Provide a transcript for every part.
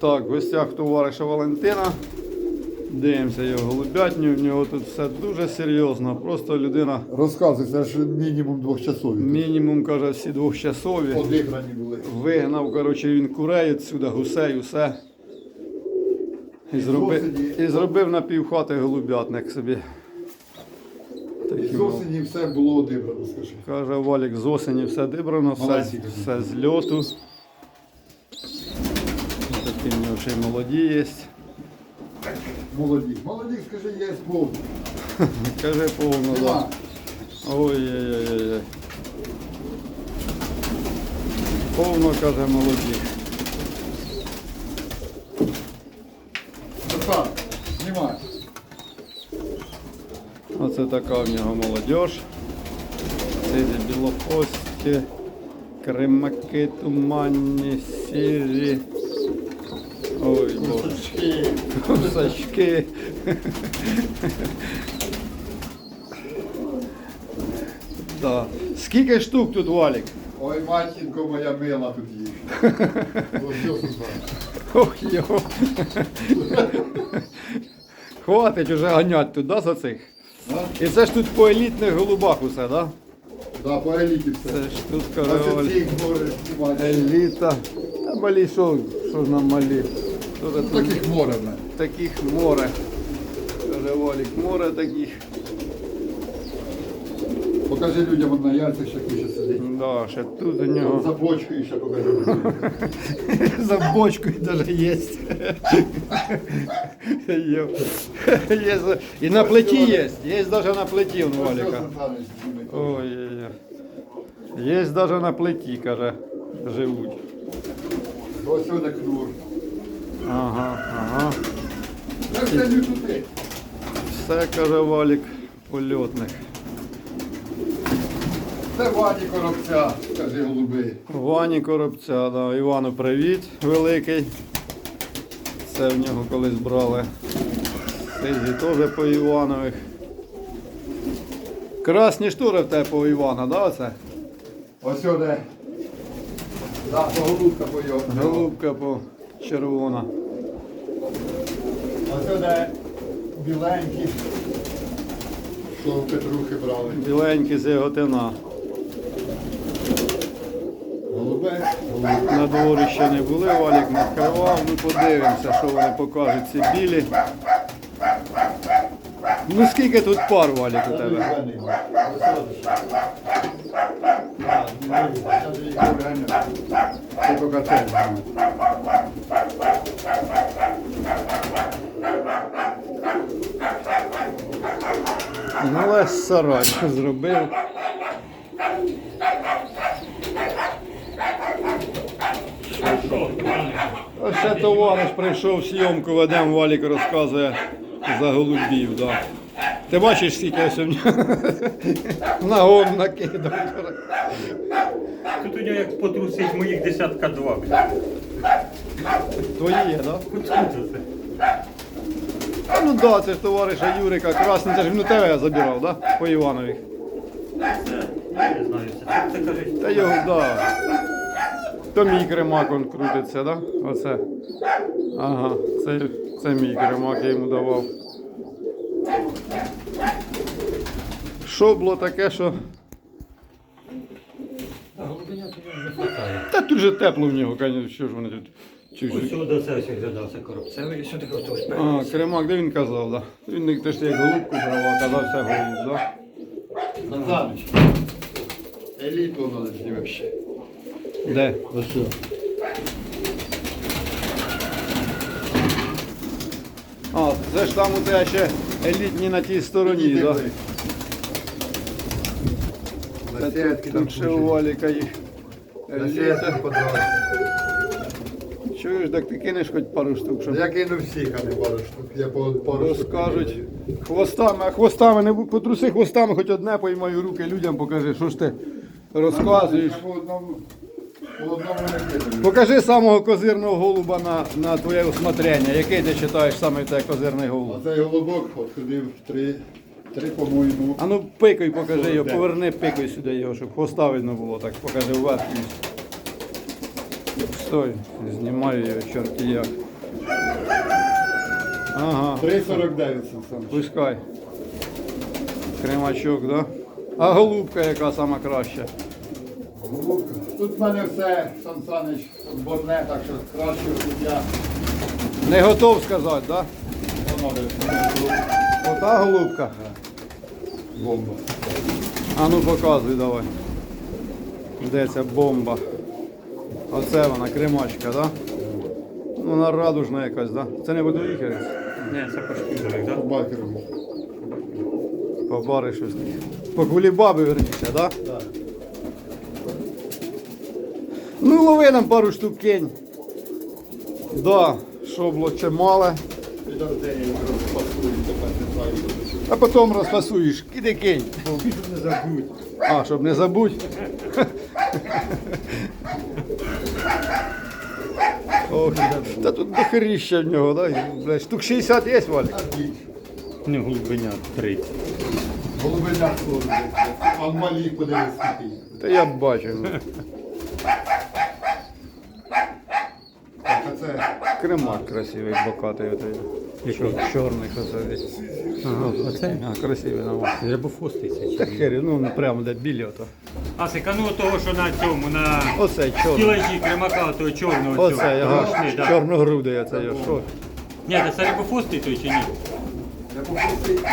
Так, в гостях товариша Валентина. Дивимося його голубятню. В нього тут все дуже серйозно. Просто людина Розказуй, це ж мінімум двохчасові. мінімум каже всі двохчасові. Одиграні були. Вигнав, коротше, він курей відсюди, гусей, усе. І зробив, і зробив на півхати голубятник собі. І з осені все було одибрано, скажи. Каже Валік, з осені все дибрано, все, Молодці все з льоту. Такі в нього й молоді є. Молоді. Молоді, скажи, є повні. Каже повно. да. Нема. Ой-ой-ой. Повно, каже, молоді. Стефан, знімай. Оце така в нього молодь. Сиді білохості, кримаки, туманні, сірі. Кусачки. Кусачки. Да. Скільки штук тут валік? Ой, матінко моя мила тут їх. Стефан. Ох йо. Хватить уже ганять тут, да, за цих? І це ж тут по елітних голубах усе, да? Да, по еліті все. Це ж тут король. Еліта. А малі що, що ж нам малі? Що ж тут Таких море в мене. таких море. Каже Валік, море таких. Покажи людям на яйцях, ще куча сидить. Да, ще тут у нього. За бочкою ще покажи. людям. За бочкою даже есть. Йо. Є за- І на плиті є. Є даже на плиті у Ось що, Валіка. Стефанович, знімай. Ой-ой-ой. Є даже на плиті, каже, живуть. Ось сюди кнур. Ага, ага. Це все каже Валік, польотних. Це Вані Коробця, скажи голуби. Вані Коробця, да. Івану привіт великий. Це в нього колись брали. Сизі теж по Іванових. Красні штури в тебе по Івана, да, оце? Ось сюди. Да, голубка по його. Голубка по червона. Сюди біленькі. Що Петрухи брали. Біленький з яготина. Голубець. На дворі ще не були, Валік не вкривав. Ну подивимося, що вони покажуть ці білі. Ну скільки тут пар, Валік, у тебе? Це тільки Ну, лес сарай зробив. Ось ще товариш прийшов зйомку, ведемо, Валік розказує за голубів. Да. Ти бачиш, скільки ось у нього нагон накидав. Тут у нього як потрусить моїх десятка два. Твої є, так? Да? Хоч тут це. А ну да, це ж товариша Юрика Красний, це ж він у тебе забирав, да? По Іванові. Та його, да. То мій кремак он крутиться, да? Оце. Ага, це, це мій кремак, я йому давав. Що було таке, що. Та тут же тепло в нього, звісно, що ж вони тут. Ось сюди це ось глядався коробцевий, і сюди готовий. А, кремак, де він казав, да? Він не теж як голубку брав, а казав все голуб, да? Назарич. Еліту надо ще. Де? Ось що. А, це ж там у тебе ще елітні на тій стороні, так? Да? Сітки Тут ще у. Валіка їх. На еліта. Чуєш, так ти кинеш хоч пару штук, щоб Я кину всіх, а не пару штук. Я по пару штук. розкажуть. Хвостами, а хвостами не бу- потруси хвостами, хоч одне поймаю руки людям, покажи, що ж ти розказуєш. По одному, по одному не. Покажи самого козирного голуба на, на твоє усмотрення. Який ти вважаєш саме той козирний голуб? А цей голубок от ходив три, три по-моєму. А ну пикай, покажи його, поверни пикай сюди його, щоб хвоста видно було, так покажи вверх. вниз. Стой, знімаю його, чорт як. Ага, 3,49 Сан Саныч. пускай. Кремачок, да? А голубка яка сама краща? Голубка. Тут в мене все, Сан Саныч, отборне, так що краще тут я Не готов сказати, да? Ота голубка. Бомба. А ну показуй давай. Де ця бомба? Оце вона, кремачка, да? Ну, вона радужна якась, да? Це не водоїхерець. Ні, це пошкідовик, По так? байкеру. По бари щось. По кулібаби верніше, да? Так. Ну, лови нам пару штук кінь. Да, чимале. Тепер не знаю. А потім розфасуєш. Киди кінь. Щоб не забудь. А, щоб не забудь. Ох, та тут дохеріща в нього, да? Бля, штук 60 є, Валік? Не голубеня 30. Голубиня служить. А в малі подивись скільки. їх. Та я б бачив. ну. Так, а це Кремак красивий, бокатий отой. Який? Чорний красивий. Ага, оце? А, красивий на вас. Рябофостиця. Та хері, ну прямо де білі ото. А секану того, що на цьому, на чорний. стілажі кремака того чорного. цього. Ручний, ага, да. чорногрудий оцей, його, що? Ні, це рябофостий той чи ні? Я попросив.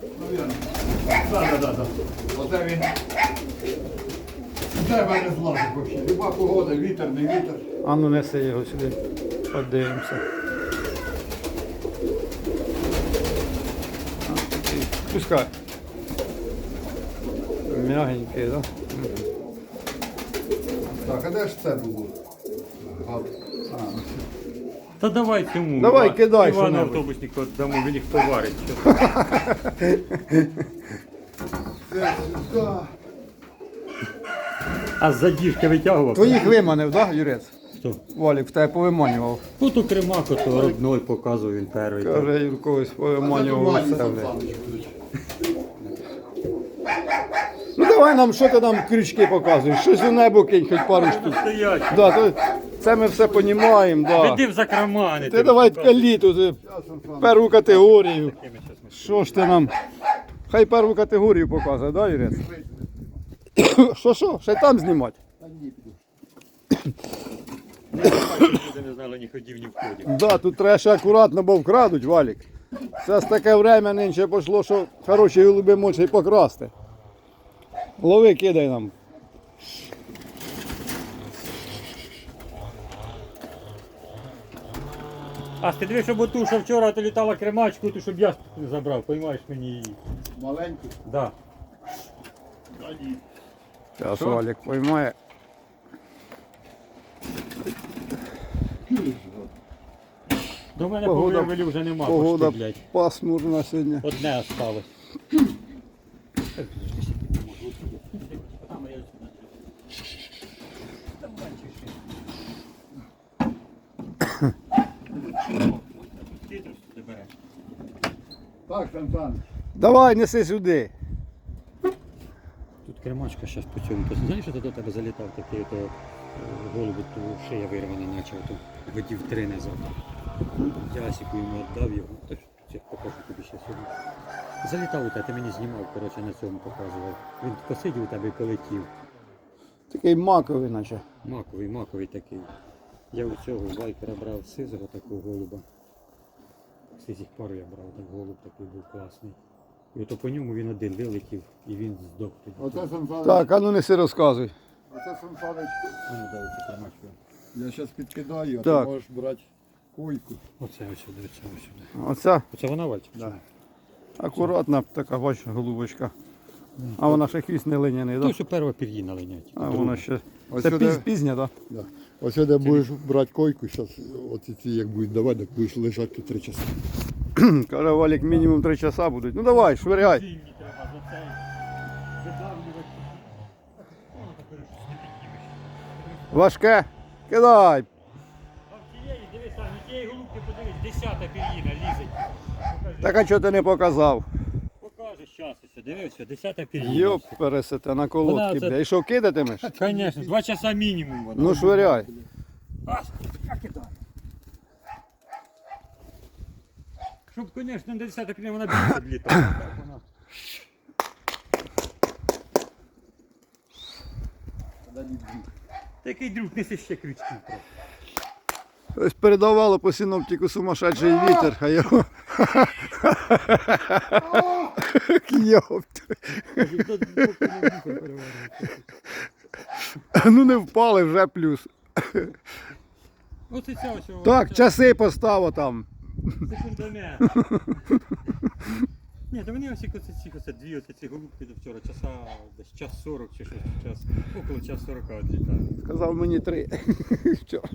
Ну, я. Так, так, так. Оце він. Де мене злазить взагалі? Люба погода, вітер, не вітер. А ну неси його сюди. Подивимося. Пускай. Мягенький, да? Так, а де ж це було? Гад. А, Та давай цьому. Давай, Іван- кидай Івану що-небудь. автобуснику дамо, він їх поварить. Що? це сюди. А з задіжки витягував. Твоїх виманив, да, Юрець? Хто? Валік в тебе повиманював. Ну то кремак, то родной показував він перший. Каже, Юркович повиманював. все, будуть. Давай нам, що ти нам крючки показуєш? Щось у небо кинь, хоч пару штук. Стоять. Да, то, це ми все понімаємо, да. Веди в закрома, Ти давай каліту, ти Щас, перву категорію. Що ж ти нам? Хай перву категорію показує, да, Юрець? Що що? Ще й там знімати? Не знали ні ходів, ні входів. Да, тут треба ще акуратно, бо вкрадуть, Валік. Зараз таке время нинче пішло, що хороші голуби можуть і покрасти. Лови, кидай нам. А ти щоб оту, що вчора ти літала кремачку, то щоб я забрав, поймаєш мені її. Маленький. Да. Та ні. Зараз Що? Валік поймає. До мене Погода- по вже нема Погода блядь. пасмурна сьогодні. Одне осталось. Так, Сан Саныч. Давай, неси сюди. Тут кремачка зараз по цьому. Ти знаєш, що до тебе залітав такий то голубу, то шия вирвана наче, то годів три назад. Ясіку йому віддав його. Та я покажу тобі ще сьогодні. Залітав у тебе, ти мені знімав, коротше, на цьому показував. Він посидів у тебе і полетів. Такий маковий, наче. Маковий, маковий такий. Я у цього вайкера брав сизого такого голуба. Сизих пару я брав, так голуб такий був класний. І ото по ньому він один вилетів і він здох тоді. Оце Сан Так, а ну неси розказуй. Оце Сан Саныч. А ну дай оцю. Я зараз підкидаю, а Так. ти можеш брати койку. Оце ось сюди, оце ось сюди. Оця Оце вона вальчик? Да. акуратна така, бач, голубочка. А вона ще хвіст не линяний, То да? що перша пір'їна линять. А вона ще. Ось Це сюди- піз, пізня, так? Да. Ось сюди будеш брати койку, зараз оці ці як будуть давати, так будеш лежати тут три часи. Каже, Валік, мінімум 3 часа будуть. Ну давай, швиряй. Важке. Кидай. А в тієї, дивись, тієї голубки подивись, десята пір'їна лізить. Так а чого ти не показав? Дивися, десята пір'їна. Йоп, пересете на колодки, Вона бля. І що кидатимеш? Звісно, два часа мінімум вона. Ну швиряй. Аж, я кидаю. Щоб, звісно, до 10 пів вона більше. Так вона. Такий друг неси ще крючків трохи. Ось передавало по синоптику сумасшедший вітер, а його. Ну не впали вже плюс. Так, часи постав там. Секундомер. Ні, то вони ось оце ці, оце дві оце ці голубки до вчора, часа десь час 40 чи щось, час, около час 40 відлітають. Сказав мені три. Вчора.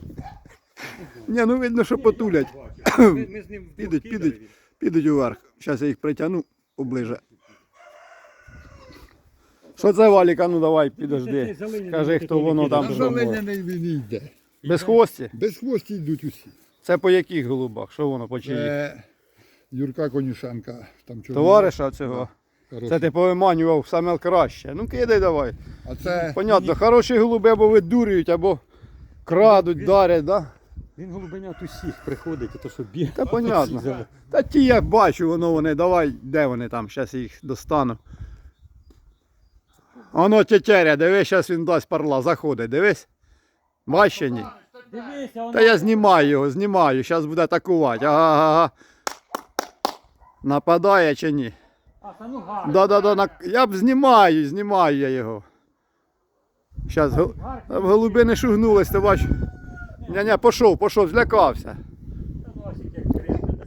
Ні, ну видно, що потулять. Ми, ми з ним Підуть, підуть. Підуть уверх. Зараз я їх притягну поближе. Що це Валіка? Ну давай, підожди. Скажи, хто воно там зробив. заленяний він йде. Без хвості? Без хвості йдуть усі. Це по яких голубах? Що воно по чиїх? Це Юрка Конюшенка. Там чого Товариша цього. хороший. Це ти повиманював саме краще. Ну кидай давай. А це Понятно, хороші голуби або видурюють, або крадуть, дарять, да? Він голубенят усіх приходить, і то що б'є. Та понятно. Та ті я бачу, воно вони, давай, де вони там, зараз їх достану. Воно тетеря, дивись, зараз він дасть парла, заходить, дивись. Бачиш ні? Та я знімаю його, знімаю, зараз буде атакувати. Ага, ага. Нападає чи ні? А, та ну. Да-да-да, я б знімаю, знімаю я його. Зараз. Там голуби не шугнулись, ти бачиш. Ня-ня, пішов, пішов, злякався.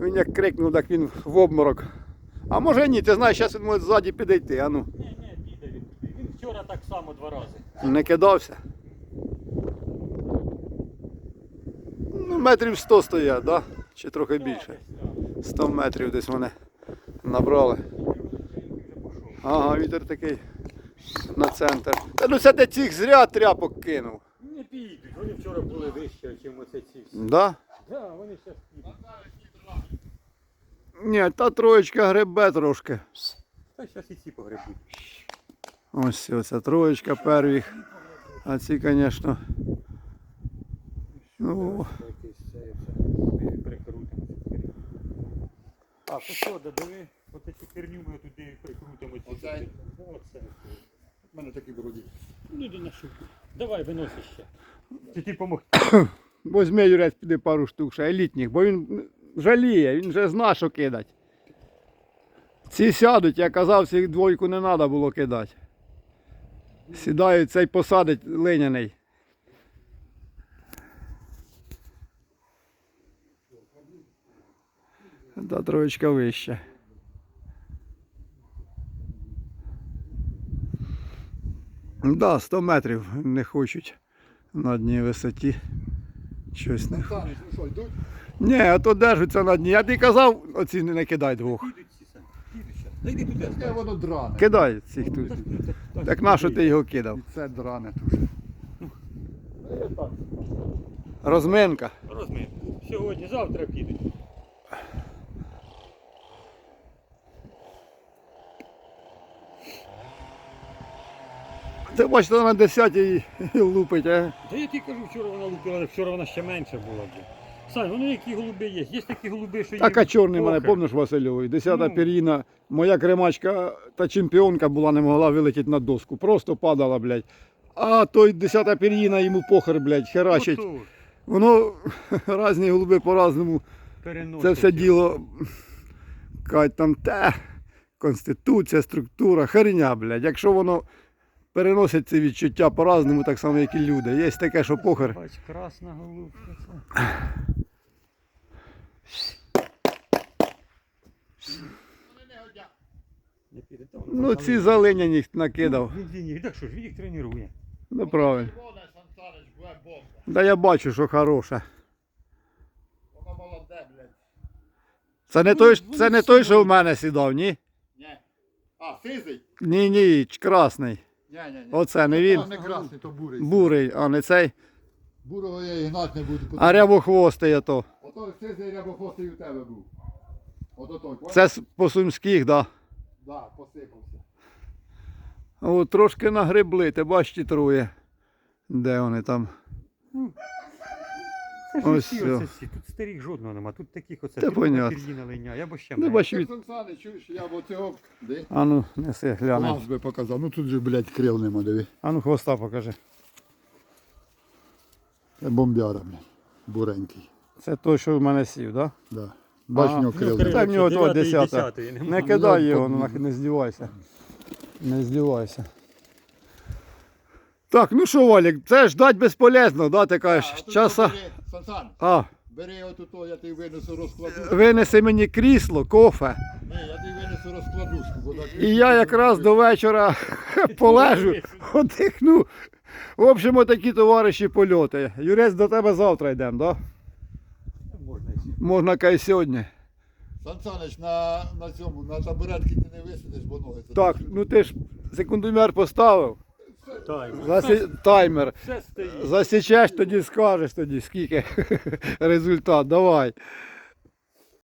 Він як крикнув, так він в обморок. А може ні, ти знаєш, зараз він може ззаді підійти, а ну. Ні, ні, піде він туди. Він вчора так само два рази. Не кидався. Ну, метрів 100 стоять, да? Чи трохи більше. 100 метрів десь вони набрали. Ага, вітер такий на центр. Та ну це ти цих зря тряпок кинув. Підуть, вони вчора були вище, ніж оце ці всі. Да? Да, вони зараз підуть. Ні, та троєчка гребе трошки. Та зараз і ці погребуть. Ось оця троєчка первих. А ці, звісно. Ну. А, то що, да диви, от цю херню ми туди прикрутимо. ці Оце? Оце. В мене такі вроді. Ну, йди на шубку. Давай, виноси ще. Чи ти помог? Возьми Юрець піди пару штук ще елітніх, бо він жаліє, він вже зна, що кидать. Ці сядуть, я казав, цих двойку не треба було кидати. Сідають, цей посадить линяний. Та троєчка вища. Да, 100 метрів не хочуть на одній висоті. Щось не. Ну що, йдуть? Ні, а то держаться на дні. Я тобі казав, оці не кидай двох. Зараз. Туди. Таке воно дране. Кидай цих тут. Так на що ти його кидав? І це дране тут. Розминка. Розмір. Сьогодні, завтра підуть. Ти бачиш, то на 10 і, лупить, а? Та я тобі кажу, вчора вона лупила, вчора вона ще менше була. Сань, вони які голуби є. Є такі голуби, що Так а їм чорний мене, помниш Васильовий? Десята Ну. пір'їна, моя кремачка та чемпіонка була, не могла вилетіти на доску. Просто падала, блядь. А той десята пір'їна йому похер, блядь, херачить. Отож, Воно різні голуби по-разному. переносять. Це все діло. Кажуть там те, конституція, структура, херня, блядь. Якщо воно переносить ці відчуття по-разному, так само, як і люди. Є таке, що похер. Бач, красна голубка. Це. Ну ці є. залиняні накидав. Він, він, їх- так що ж, він їх тренує. Ну правильно. Да я бачу, що хороше. Воно молоде, блядь. Це не той, це не той, що в мене сідав, ні? Ні. А, сизий? Ні, ні, красний. Ні, ні, ні. Оце не він. Не красний, то бурий. Бурий, а не цей. Бурого я і гнати не буду. А рябохвостий ото. Ото цей рябохвостий у тебе був. Ото той, понял? Це з- по сумських, да. Да, посипався. О, трошки нагребли, ти бачиш ті троє. Де вони там? Це ж Ось усі все. оце всі. Тут старих жодного нема. Тут таких оце Та друга понятно. пір'їна линяє, або ще Не менше. бачу від. Сан чуєш, я б оцього, де? А ну, неси, глянемо. Клас би показав. Ну тут же, блядь, крил нема, диви. А ну хвоста покажи. Це бомбяра, блядь. Буренький. Це той, що в мене сів, так? Да. Бач, в нього ну, крил. крил. Та в нього то Дев'ятий десятий. Не кидай Ну, його, ну не здівайся. Не здівайся. Так, ну що, Валік, це ждать безполезно, да, ти кажеш, тут часа. бери, Сан Сан, А, бери отут, я тобі винесу розкладушку. винеси мені крісло, кофе. Ні, я тобі винесу розкладушку. бо так І я якраз до вечора полежу, одихну. В общем, отакі товариші польоти. Юрець, до тебе завтра йдемо, да? Можна і всі. Можна кай сьогодні. Сансанич, на, на цьому, на табуретки ти не висидиш, бо ноги Так, ну ти ж секундомер поставив. Так, Засі... Таймер. все стоїть. Засічеш, тоді скажеш тоді, скільки результат. Давай.